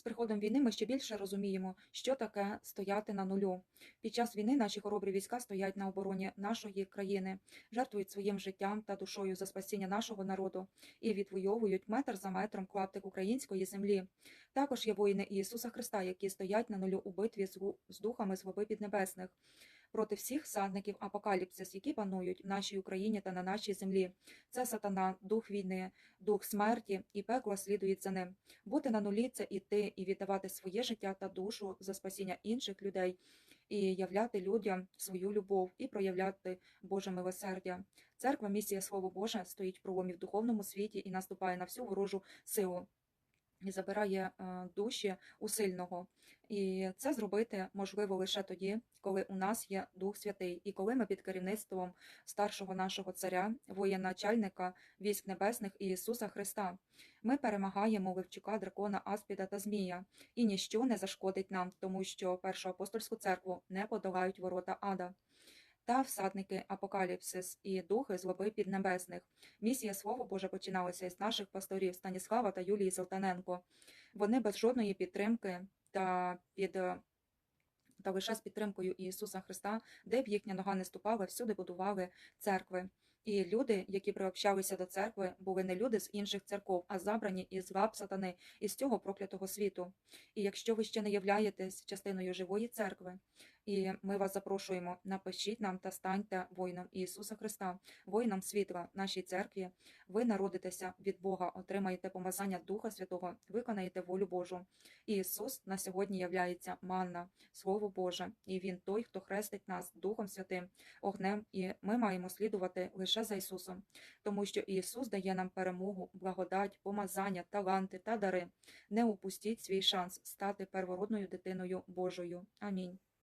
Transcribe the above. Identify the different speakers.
Speaker 1: З приходом війни ми ще більше розуміємо, що таке стояти на нулю. Під час війни наші хоробрі війська стоять на обороні нашої країни, жертвують своїм життям та душою за спасіння нашого народу і відвоюють метр за метром клаптик української землі. Також є воїни Ісуса Христа, які стоять на нулю у битві з духами з злоби піднебесних проти всіх садників апокаліпсис, які панують в нашій Україні та на нашій землі. Це сатана, дух війни, дух смерті і пекло слідують за ним. Бути на нулі це іти і віддавати своє життя та душу за спасіння інших людей, і являти людям свою любов і проявляти Боже милосердя. Церква, місія Слово Боже, стоїть в проломі в духовному світі і наступає на всю ворожу силу. І забирає е, душі у сильного. І це зробити можливо лише тоді, коли у нас є Дух Святий, і коли ми під керівництвом старшого нашого царя, воєначальника військ небесних Ісуса Христа. Ми перемагаємо Левчука, дракона, Аспіда та Змія, і ніщо не зашкодить нам, тому що першу апостольську церкву не подолають ворота ада. Та всадники Апокаліпсис і духи злоби піднебесних. Місія Слово Боже починалася із наших пасторів Станіслава та Юлії Салтаненко. Вони без жодної підтримки та під та лише з підтримкою Ісуса Христа, де б їхня нога не ступала, всюди будували церкви. І люди, які приобщалися до церкви, були не люди з інших церков, а забрані із лап сатани, із цього проклятого світу. І якщо ви ще не являєтесь частиною живої церкви, і ми вас запрошуємо, напишіть нам та станьте воїном Ісуса Христа, воїном світла нашій церкві. Ви народитеся від Бога, отримаєте помазання Духа Святого, виконаєте волю Божу. Ісус на сьогодні являється манна, Слово Боже, і Він той, хто хрестить нас Духом Святим, огнем, і ми маємо слідувати лише за Ісусом, тому що Ісус дає нам перемогу, благодать, помазання, таланти та дари. Не упустіть свій шанс стати первородною дитиною Божою. Амінь.